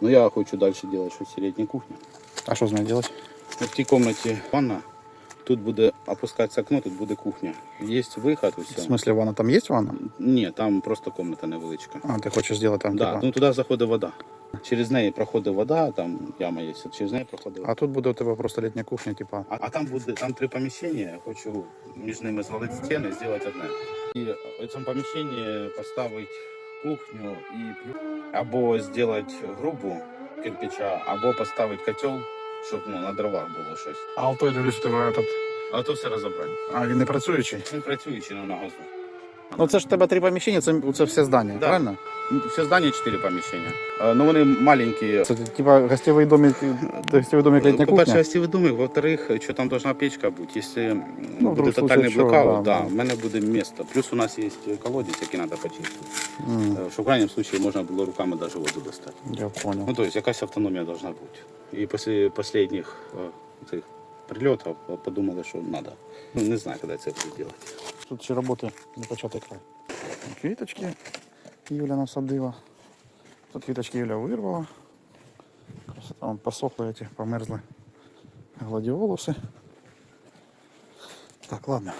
Но я хочу дальше делать щось в летней кухне. А що з нею робити? В тій кімнаті ванна, тут буде опускатися окно, тут буде кухня. Є виход, В усе. смысле, ванна там є ванна? Ні, там просто кімната невеличка. А, ти хочеш зробити там, Да, типа. ну туди заходить вода. Через неї проходить вода, там яма є, через неї проходить вода. А тут буде у тебе просто літня кухня, типа. А, а там буде там три поміщення, я хочу між ними звалити стіни, зробити одне. І в цьому поміщенні поставити кухню і або зробити грубу кирпича, або поставити котел, щоб ну, на дровах було щось. А той дивлюсь, тебе этот... А то все розібрати. А він не працюючий? Він працюючий але на газу. Ну це ж тебе три поміщення, це, це все здання, Да. правильно? Все здання чотири поміщення. Е, Ну вони маленькі. Це типа гостєвий домик, гостєвий домик літня По-перше, кухня. гостєвий домик, во-вторых, що там должна печка бути. Якщо м, Ну, в буде другому тотальний случае, блокаут, да, да, в мене буде місто. Плюс у нас є колодязь, який треба почистити. М, Е, Щоб в крайнем случае можна було руками даже воду достати. Я понял. Ну, то есть якась автономія должна бути. І після останніх е, цих прильотів е, подумали, що треба. Ну, не знаю, коли це буде робити. Тут ще роботи не початий край. Квіточки Юля насадила. Тут квіточки Юля вирвала. Там посохли эти, померзли гладіолуси. Так, ладно.